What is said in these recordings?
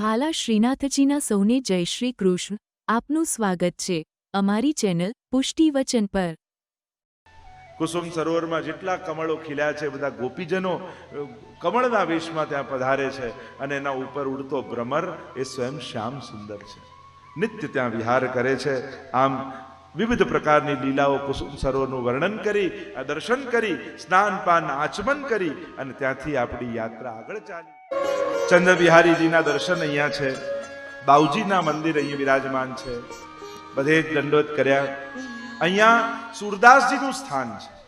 વહાલા શ્રીનાથજીના સૌને જય શ્રી કૃષ્ણ. આપનું સ્વાગત છે અમારી ચેનલ પુષ્ટિ વચન પર. કુસુમ સરોવરમાં જેટલા કમળો ખીલ્યા છે, બધા ગોપીજનો કમળના વેશમાં ત્યાં પધારે છે અને એના ઉપર ઉડતો ભ્રમર એ સ્વયં શ્યામ સુંદર છે. નિત્ય ત્યાં વિહાર કરે છે. આમ વિવિધ પ્રકારની લીલાઓ કુસુમ સરોવરનું વર્ણન કરી દર્શન કરી, સ્નાન પાન આચમન કરી અને ત્યાંથી આપણી યાત્રા આગળ ચાલી. ચંદ્ર બિહારીજીના દર્શન અહીંયા છે. બાઉજીના મંદિર અહીંયા વિરાજમાન છે. બધે જ કર્યા. અહીંયા સુરદાસજીનું સ્થાન છે.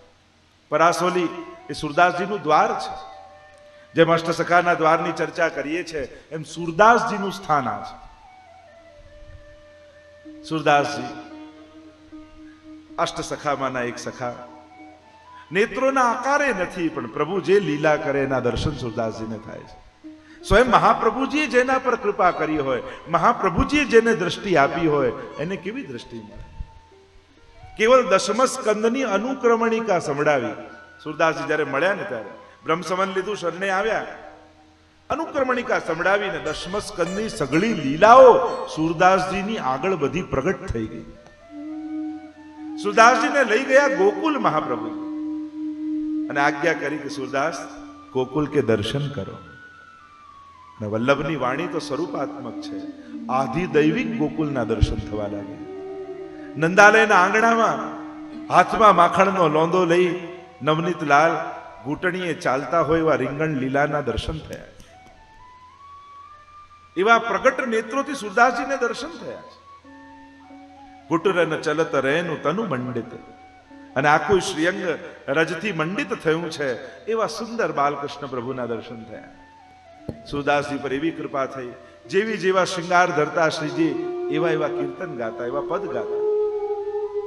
પરાસોલી એ સુરદાસજીનું દ્વાર છે. જેમ અષ્ટસખાના દ્વારની ચર્ચા કરીએ છીએ એમ સુરદાસજીનું સ્થાન આ છે. સુરદાસજી, અષ્ટસખામાંના એક સખા. નેત્રોના આકારે નથી, પણ પ્રભુ જે લીલા કરે એના દર્શન સુરદાસજીને થાય છે. સ્વયં મહાપ્રભુજીએ જેના પર કૃપા કરી હોય, મહાપ્રભુજીએ જેને દ્રષ્ટિ આપી હોય, એને કેવી દ્રષ્ટિ મળે? કેવલ દશમ સ્કંદની અનુક્રમણિકા સંભળાવી. સુરદાસજી જ્યારે મળ્યા ને ત્યારે, બ્રહ્મસમન લીધું, શરણે આવ્યા. અનુક્રમણિકા સંભળાવીને દશમ સગળી લીલાઓ સુરદાસજીની આગળ બધી પ્રગટ થઈ ગઈ. સુરદાસજીને લઈ ગયા ગોકુલ મહાપ્રભુ. અને આજ્ઞા કરી કે, સુરદાસ, ગોકુલ કે દર્શન કરો. અને વલ્લભની વાણી તો સ્વરૂપાત્મક છે. આધિ દૈવિક ગોકુલના દર્શન થવા લાગ્યા. નંદાલયના આંગણામાં હાથમાં માખણનો લોંદો લઈ નવનીત લાલ ઘૂંટણીએ ચાલતા હોય એવા રીંગણ લીલાના દર્શન થયા. એવા પ્રગટ નેત્રોથી સુરદાસજીને દર્શન થયા છે. ઘૂંટરન ચલત રહેનું તનુ મંડિત. અને આખું શ્રીઅંગ રજથી મંડિત થયું છે એવા સુંદર બાલકૃષ્ણ પ્રભુના દર્શન થયા. સુરદાસજી પર એવી કૃપા થઈ. જેવી જેવા શૃંગાર ધરતા શ્રીજી, એવા એવા કીર્તન ગાતા, એવા પદ ગાતા.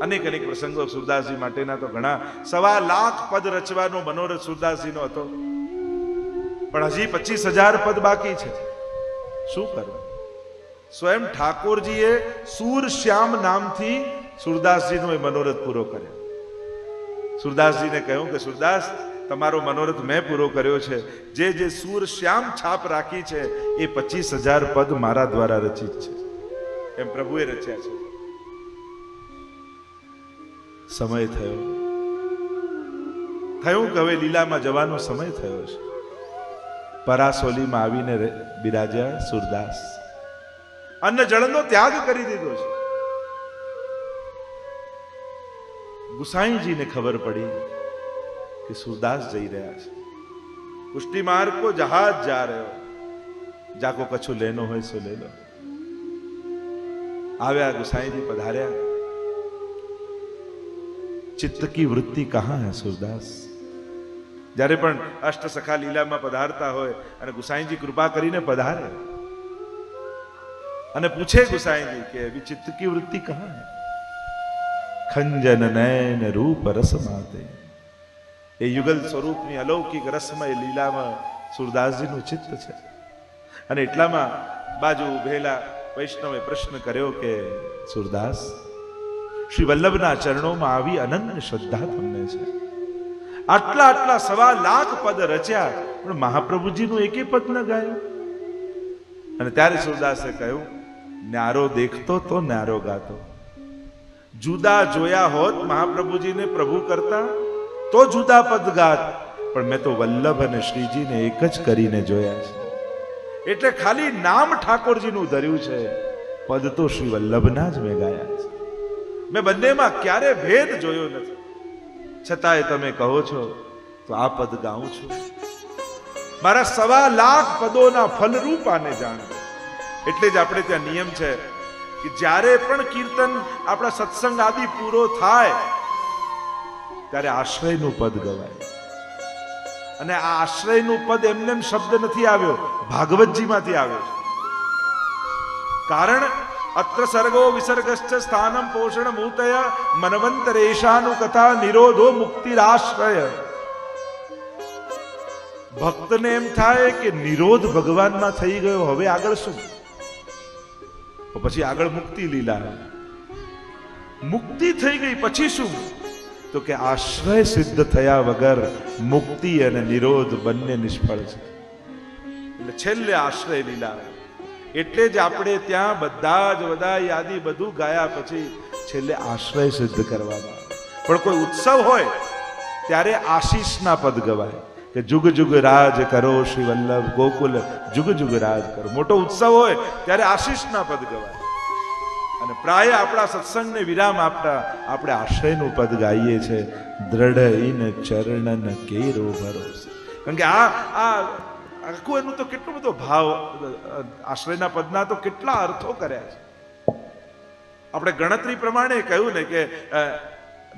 અનેક અનેક પ્રસંગો સુરદાસજી માટેના તો ઘણા. સવા લાખ પદ રચવાનો મનોરથ સુરદાસજીનો હતો. પણ હજી પચીસ હજાર પદ બાકી છે. શું કરવું સ્વયં ઠાકોરજીએ સુર શ્યામ નામથી સુરદાસજીનો એ મનોરથ પૂરો કર્યો. સુરદાસજીને કહ્યું કે, સુરદાસ તમારો મનોરથ મેં પૂરો કર્યો છે. જે જે સૂર શ્યામ છાપ રાખી છે, એ પચીસ હજાર પદ મારા દ્વારા રચિત છે. એમ પ્રભુએ રચ્યા છે. સમય થયો. થયું કે હવે લીલામાં જવાનો સમય થયો છે? પરાસોલીમાં આવીને બિરાજ્યા સુરદાસ. અન્ન જળનો ત્યાગ કરી દીધો છે. ગુસાઈજીને ખબર પડી. કે સુરદાસ જઈ રહ્યા છે. પુષ્ટિ માર્ગ જહાજ જા રહ્યો. જાકો કછું લેનો હોય સો લે આવ્યા ગુસાઈજી પધાર્યા. ચિત્ત કી વૃત્તિ કહા હે સુરદાસ જ્યારે પણ અષ્ટ સખા લીલામાં પધારતા હોય અને ગુસાઈજી કૃપા કરીને પધારે. અને પૂછે ગુસાઈજી કે અભી ચિત્ત કી વૃત્તિ કહા હે? ખંજન નયન રૂપ રસ માતે. એ યુગલ સ્વરૂપની અલૌકિક રસમય લીલામાં સુરદાસજીનું ચિત્ત છે. અને એટલામાં બાજુ ઉભેલા વૈષ્ણવે પ્રશ્ન કર્યો કે, સુરદાસ, શ્રી વલ્લભના ચરણોમાં આવી અનન્ય શ્રદ્ધા તમને છે. આટલા આટલા સવા લાખ પદ રચ્યા, પણ મહાપ્રભુજીનું એકે પદ ન ગાયું. અને ત્યારે સુરદાસે કહ્યું, ન્યારો દેખતો તો ન્યારો ગાતો. જુદા જોયા હોત મહાપ્રભુજીને પ્રભુ કરતા તો જુદા પદ ગાત પણ મેં તો વલ્લભ અને શ્રીજીને એક જ કરીને જોયા છે. એટલે ખાલી નામ ઠાકોરજીનું ધર્યું છે. પદ તો શ્રી વલ્લભના જ મેં ગાયા છે. મેં બંનેમાં ક્યારે ભેદ જોયો નથી. છતાંય તમે કહો છો, તો આ પદ ગાઉં છું. મારા સવા લાખ પદોના ફલરૂપ આને જાણો. એટલે જ આપણે ત્યાં નિયમ છે કે જ્યારે પણ કીર્તન આપણા સત્સંગ આદિ પૂરો થાય ત્યારે આશ્રયનું પદ ગવાય. અને આ આશ્રયનું પદ એમને એમ શબ્દ નથી આવ્યો, ભાગવતજીમાંથી આવ્યો કારણ અત્ર સર્ગો વિસર્ગશ્ચ સ્થાનમ પોષણ મૂતય મનવંતરેશાનું કથા નિરોધો મુક્તિરાશ્રય. ભક્તને એમ થાય કે નિરોધ ભગવાનમાં થઈ ગયો, હવે આગળ શું? પછી આગળ મુક્તિ લીલા. મુક્તિ થઈ ગઈ, પછી શું? તો કે આશ્રય સિદ્ધ થયા વગર મુક્તિ અને નિરોધ બંને નિષ્ફળ છે. એટલે છેલ્લે આશ્રય લીલા. એટલે જ આપણે ત્યાં બધા જ બધા યાદી બધું ગાયા પછી છેલ્લે આશ્રય સિદ્ધ કરવામાં આવે. પણ કોઈ ઉત્સવ હોય, ત્યારે આશીષના પદ ગવાય કે જુગ જુગ રાજ કરો શ્રી વલ્લભ ગોકુલ, જુગ જુગ રાજ કરો. મોટો ઉત્સવ હોય, ત્યારે આશીષના પદ ગવાય. અને પ્રાય આપણા સત્સંગને વિરામ આપતા આપણે આશ્રયનું પદ ગાઈએ છે. દ્રઢ ઇન ચરણન કેરો ભરોસે. કારણ કે આ આ, આખું એનું તો કેટલો બધો ભાવ, આશ્રયના પદના તો કેટલા અર્થો કર્યા છે. આપણે ગણતરી પ્રમાણે કહ્યું ને કે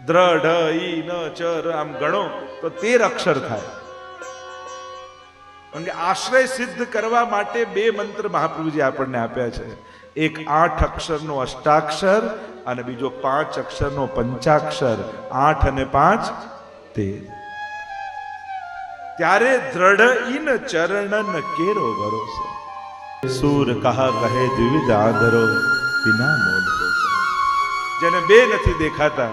દ્રઢ ઈ ન ચર, આમ ગણો, તો તેર અક્ષર થાય. કે આશ્રય સિદ્ધ કરવા માટે બે મંત્ર મહાપ્રભુજી આપણને આપ્યા છે. એક આઠ અક્ષરનો અષ્ટાક્ષર અને બીજો પાંચ અક્ષરનો પંચાક્ષર. આઠ અને પાંચ તેર. ત્યારે દ્રઢ ઇન ચરણન કેરો ભરોસો. સૂર કહા કહે દ્વિવિધ આદરો વિના પોચે. જેને બે નથી દેખાતા,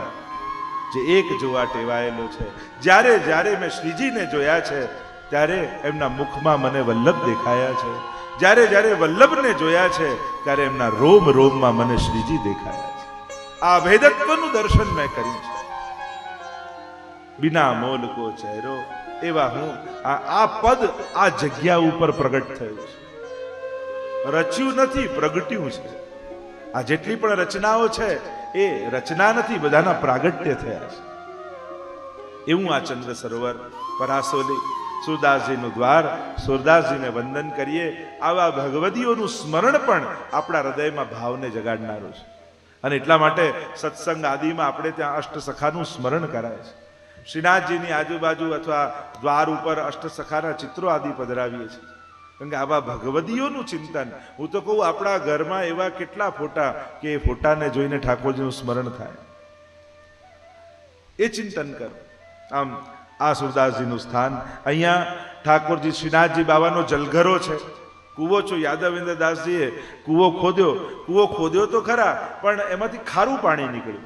જે એક જોવા ટેવાયેલો છે. જ્યારે જ્યારે મેં શ્રીજીને જોયા છે ત્યારે એમના મુખમાં મને વલ્લભ દેખાયા છે. જ્યારે જ્યારે વલ્લભને જોયા છે, ત્યારે એમના રોમ, રોમમાં મને શ્રીજી દેખાયા છે. આ ભેદત્વનું દર્શન મેં કર્યું છે. બિના મોલ કો ચહેરો, એવા હું આ આ પદ આ જગ્યા ઉપર પ્રગટ થયું છે. રચ્યું નથી, પ્રગટ્યું છે. આ જેટલી પણ રચનાઓ છે, એ રચના નથી, બધાના પ્રાગટ્ય થયા છે. એવું આ ચંદ્ર સરોવર, પરાસોલી સુરદાસજીનું દ્વાર, સુરદાસજીને વંદન કરીએ. આવા ભગવદીઓનું સ્મરણ પણ આપણા હૃદયમાં ભાવને જગાડનારું છે. અને એટલા માટે સત્સંગ આદિમાં આપણે ત્યાં અષ્ટસખાનું સ્મરણ કરાય છે. શ્રીનાથજીની આજુબાજુ અથવા દ્વાર ઉપર અષ્ટસખાના ચિત્રો આદિ પધરાવીએ છીએ. કારણ કે આવા ભગવદીઓનું ચિંતન, હું તો કહું આપણા ઘરમાં એવા કેટલા ફોટા કે એ ફોટાને જોઈને ઠાકોરજીનું સ્મરણ થાય. એ ચિંતન કરો. આમ આ સુરદાસજીનું સ્થાન. અહીંયા ઠાકોરજી શ્રીનાથજી બાબાનો જલઘરો છે. કૂવો છો યાદવેન્દ્ર દાસજીએ કૂવો ખોદ્યો. કૂવો ખોદ્યો તો ખરા, પણ એમાંથી ખારું પાણી નીકળ્યું.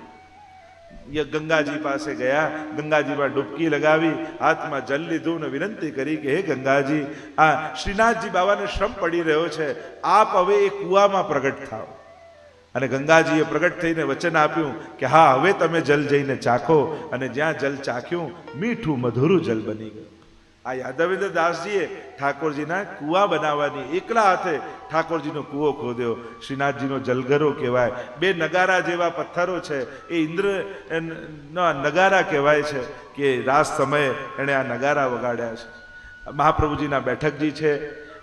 ગંગાજી પાસે ગયા, ગંગાજીમાં ડૂબકી લગાવી, હાથમાં જલ લીધું ને વિનંતી કરી કે, હે ગંગાજી, આ શ્રીનાથજી બાબાને શ્રમ પડી રહ્યો છે. આપ હવે એ કૂવામાં પ્રગટ થાઓ. અને ગંગાજીએ પ્રગટ થઈને વચન આપ્યું કે હા, હવે તમે જલ જઈને ચાખો. અને જ્યાં જલ ચાખ્યું, મીઠું મધુરું જલ બની ગયું. આ યાદવેન્દ્ર દાસજીએ ઠાકોરજીના કૂવા બનાવવાની એકલા હાથે ઠાકોરજીનો કૂવો ખોદ્યો. શ્રીનાથજીનો જલઘરો કહેવાય. બે નગારા જેવા પથ્થરો છે. એ ઇન્દ્ર નગારા કહેવાય છે કે રાસ સમયે એણે આ નગારા વગાડ્યા છે. મહાપ્રભુજીના બેઠકજી છે.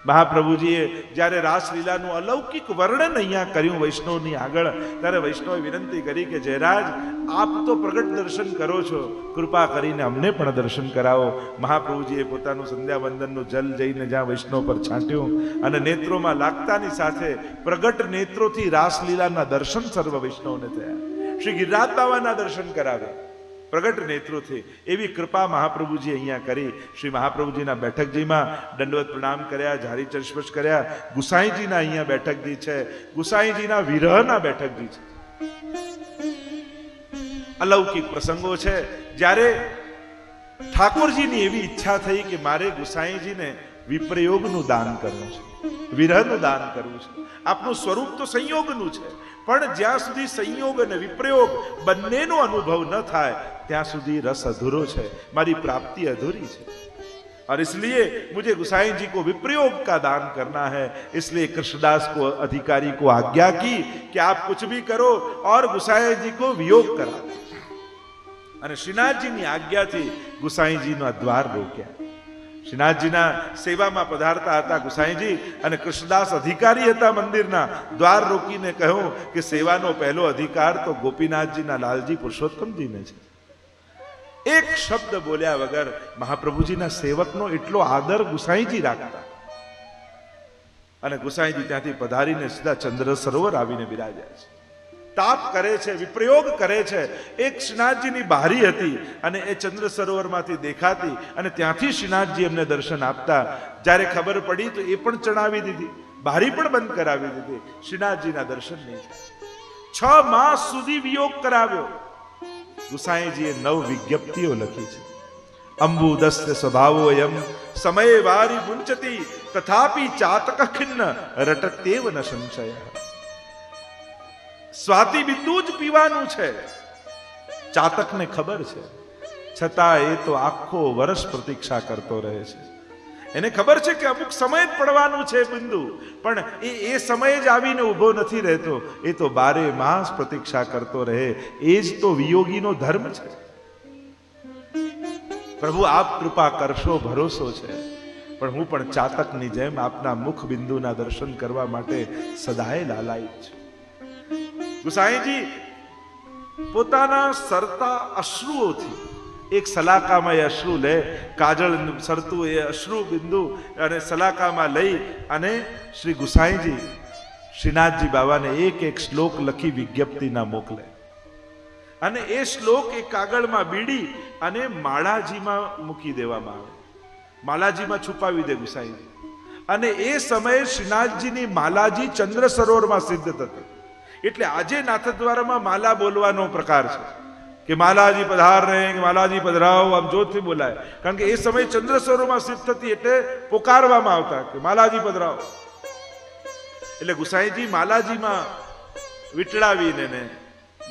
મહાપ્રભુજીએ જ્યારે રાસલીલાનું અલૌકિક વર્ણન અહીંયા કર્યું વૈષ્ણવની આગળ, ત્યારે વૈષ્ણવે વિનંતી કરી કે, જયરાજ, આપ તો પ્રગટ દર્શન કરો છો. કૃપા કરીને અમને પણ દર્શન કરાવો. મહાપ્રભુજીએ પોતાનું સંધ્યાવંદનનું જલ જઈને જ્યાં વૈષ્ણવ પર છાંટ્યું અને નેત્રોમાં લાગતાની સાથે પ્રગટ નેત્રોથી રાસલીલાના દર્શન સર્વ વૈષ્ણવને થયા. શ્રી ગિરિરાજ બાવાના દર્શન કરાવ્યા. પ્રગટ નેત્રોથી એવી કૃપા મહાપ્રભુજી અહીંયા કરી. શ્રી મહાપ્રભુજીના બેઠકજીમાં દંડવત પ્રણામ કર્યા જારી ચર્ચપચ કર્યા. ગુસાઈજીના અહીંયા બેઠકજી છે. ગુસાઈજીના વિરહના બેઠકજી છે. અલૌકિક પ્રસંગો છે. જ્યારે ઠાકોરજીની એવી ઈચ્છા થઈ કે મારે ગુસાઈજીને વિપ્રયોગનું દાન કરવું છે, વિરહનું દાન કરવું છે. આપનું સ્વરૂપ તો સંયોગનું છે પણ જ્યાં સુધી સંયોગ અને વિપ્રયોગ બંનેનો અનુભવ ન થાય ત્યાં સુધી રસ અધૂરો છે મારી પ્રાપ્તિ અધૂરી છે और इसलिए मुझे गुसाई जी को विप्रयोग का दान करना है इसलिए कृष्णदास को अधिकारी को आज्ञा की कि आप कुछ भी करो और गुसाई जी को वियोग करा दो અને શ્રીનાથજીની આજ્ઞાથી ગુસાઈજીનો દ્વાર રોક્યા શ્રીનાથજીના સેવામાં પધારતા હતા ગુસાઈજી અને કૃષ્ણદાસ અધિકારી હતા મંદિરના. દ્વાર રોકીને કહ્યું કે સેવાનો પહેલો અધિકાર તો ગોપીનાથજીના લાલજી પુરુષોત્તમજીને છે. એક શબ્દ બોલ્યા વગર મહાપ્રભુજીના સેવકનો એટલો આદર ગુસાઈજી રાખતા. અને ગુસાઈજી ત્યાંથી પધારીને સીધા ચંદ્ર સરોવર આવીને બિરાજ્યા છે. તાપ કરે છે, વિપ્રયોગ કરે છે. એ શ્રીનાથજીની બારી હતી અને એ ચંદ્ર સરોવરમાંથી દેખાતી અને ત્યાંથી શ્રીનાથજી એમને દર્શન આપતા. જ્યારે ખબર પડી તો એ પણ ચણાવી દીધી. બારી પણ બંધ કરાવી દીધી. શ્રીનાથજીના દર્શન નહીં છ માસ સુધી વિયોગ કરાવ્યો. ગુસાઈજીએ નવ વિજ્ઞપ્તિઓ લખી છે. અંબુદસ્ત સ્વભાવો એમ સમયે વારી ગુંચતી તથાપી ચાતક ખિન્ન, રટતેવ ન સંશય. સ્વાતિ બિંદુ જ પીવાનું છે. ચાતકને ખબર છે. છતાં એ તો આખો વર્ષ પ્રતીક્ષા કરતો રહે છે. એને ખબર છે કે અમુક સમય જ પડવાનું છે બિંદુ, પણ એ એ સમયે જ આવીને ઊભો નથી રહેતો. એ તો બારે માસ પ્રતીક્ષા કરતો રહે. એ જ તો વિયોગીનો ધર્મ છે. પ્રભુ, આપ કૃપા કરશો, ભરોસો છે. પણ હું પણ ચાતકની જેમ આપના મુખ બિંદુના દર્શન કરવા માટે સદાય લાલાયિત છું. ગુસાઈજી પોતાના સરતા અશ્રુઓથી એક સલાકામાં એ અશ્રુ લે, કાજળ સરતું એ અશ્રુ બિંદુ અને સલાકામાં લઈ અને શ્રી ગુસાઈજી શ્રીનાથજી બાબાને એક એક શ્લોક લખી વિજ્ઞપ્તિના મોકલે. અને એ શ્લોક એ કાગળમાં બીડી અને માળાજીમાં મૂકી દેવામાં આવે. માલાજીમાં છુપાવી દે ગુસાઈજી અને એ સમયે શ્રીનાથજીની માલાજી ચંદ્ર સરોવરમાં સિદ્ધ થતી. એટલે આજે નાથદ્વારામાં માલા બોલવાનો પ્રકાર છે. કે માલાજી પધાર રહે માલાજી પધરાવો, આમ જોરથી બોલાય. કારણ કે એ સમયે ચંદ્ર સ્વરૂપમાં સિદ્ધ થતી એટલે પોકારવામાં આવતા કે માલાજી પધરાવો. એટલે ગુસાઈજી માલાજીમાં વીટળાવીને ને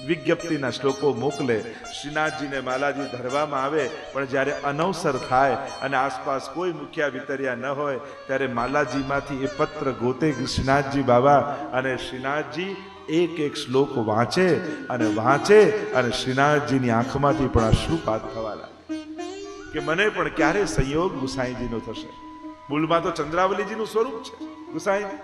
વિજ્ઞપ્તિના શ્લોકો મોકલે. શ્રીનાથજીને માલાજી ધરવામાં આવે, પણ જ્યારે અનવસર થાય અને આસપાસ કોઈ મુખ્યા વિતર્યા ન હોય, ત્યારે માલાજીમાંથી એ પત્ર ગોતે શ્રીનાથજી બાબા, અને શ્રીનાથજી એક એક શ્લોક વાંચે અને વાંચે અને શ્રીનાથજીની આંખમાંથી પણ અશ્રુપાત થવા લાગે. કે મને પણ ક્યારે સંયોગ ગુસાઈજીનો થશે? મૂળમાં તો ચંદ્રાવલીજીનું સ્વરૂપ છે ગુસાઈજી.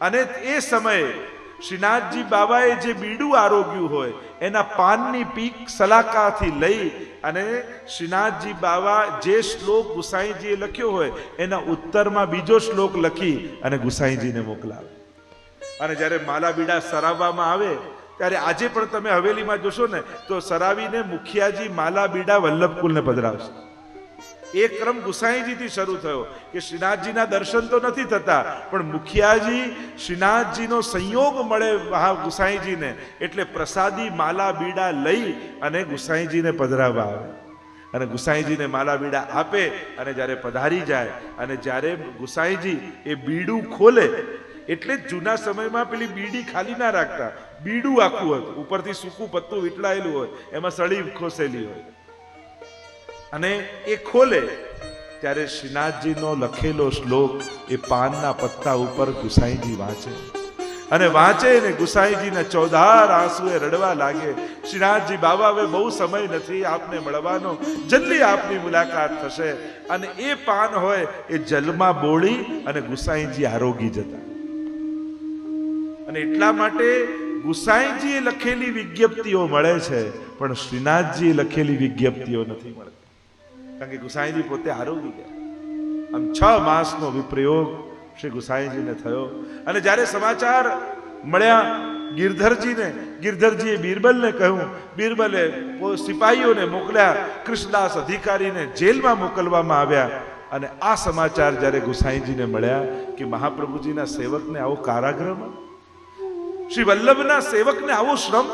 અને એ સમયે શ્રીનાથજી બાબાએ જે બીડું આરોગ્યું હોય, એના પાનની પીક સલાકાથી લઈ અને શ્રીનાથજી બાબા જે શ્લોક ગુસાઈજીએ લખ્યો હોય, એના ઉત્તરમાં બીજો શ્લોક લખી અને ગુસાઈજીને મોકલાવે. અને જ્યારે માલા બીડા સરાવવામાં આવે, ત્યારે આજે પણ તમે હવેલીમાં જોશો ને, તો સરાવીને મુખિયાજી માલા બીડા વલ્લભકુલને પધરાવશે. એ ક્રમ ગુસાઈજીથી શરૂ થયો કે શ્રીનાથજીના દર્શન તો નથી થતા, પણ મુખિયાજી શ્રીનાથજીનો સંયોગ મળે મહા ગુસાઈજીને, એટલે પ્રસાદી, માલા, બીડા લઈ અને ગુસાઈજીને પધરાવવા આવે. અને ગુસાઈજીને માલા, બીડા આપે અને જ્યારે પધારી જાય અને જ્યારે ગુસાઈજી એ બીડું ખોલે, એટલે જૂના સમયમાં પેલી બીડી ખાલી ના રાખતા. બીડું આખું હતું. ઉપરથી સૂકું પત્તું વીટલાયેલું હોય. એમાં સળી ખોસેલી હોય. અને એ ખોલે. ત્યારે શ્રીનાથજીનો લખેલો શ્લોક એ પાનના પત્તા ઉપર ગુસાઈજી વાંચે. અને વાંચે ને ગુસાઈજીના ચોધાર આંસુએ રડવા લાગે, શ્રીનાથજી બાબા, હવે બહુ સમય નથી આપને મળવાનો. જલ્દી આપની મુલાકાત થશે. અને એ પાન હોય એ જલમાં બોળી અને ગુસાઈજી આરોગી જતા. અને એટલા માટે ગુસાઈજીએ લખેલી વિજ્ઞપ્તિઓ મળે છે, પણ શ્રીનાથજીએ લખેલી વિજ્ઞપ્તિઓ નથી મળતી. કારણ કે ગુસાઈજી પોતે આરોગી ગયા. આમ છ માસનો વિપ્રયોગ શ્રી ગુસાઈજીને થયો. અને જ્યારે સમાચાર મળ્યા ગિરધરજીને, ગિરધરજીએ બિરબલને કહ્યું, બિરબલે સિપાહીઓને મોકલ્યા, કૃષ્ણદાસ અધિકારીને જેલમાં મોકલવામાં આવ્યા. અને આ સમાચાર જ્યારે ગુસાઈજીને મળ્યા કે મહાપ્રભુજીના સેવકને આવો કારાગૃહમાં શ્રી વલ્લભના સેવકને આવો શ્રમ.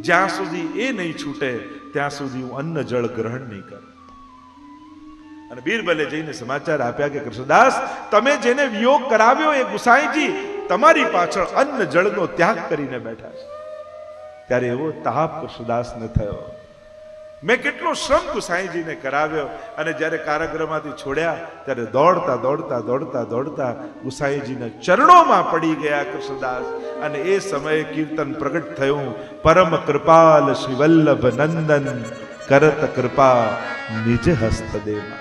જ્યાં સુધી એ નહીં છૂટે ત્યાં સુધી હું અન્ન જળ ગ્રહણ નહીં કરું. અને બીરબલે જઈને સમાચાર આપ્યા કે કૃષ્ણદાસ તમે જેને વિયોગ કરાવ્યો એ ગુસાઈજી તમારી પાછળ અન્ન જળનો ત્યાગ કરીને બેઠા છે. ત્યારે એવો તાપ કૃષ્ણદાસને થયો. મેં કેટલો શ્રમ ગુસાઈજીને કરાવ્યો અને જ્યારે કારાગૃહમાંથી છોડ્યા, ત્યારે દોડતા દોડતા દોડતા દોડતા ગુસાઈજીના ચરણોમાં પડી ગયા, કૃષ્ણદાસ. અને એ સમયે કીર્તન પ્રગટ થયું. પરમ કૃપાલ શ્રી વલ્લભ નંદન, કરત કૃપા નિજ હસ્ત દેવા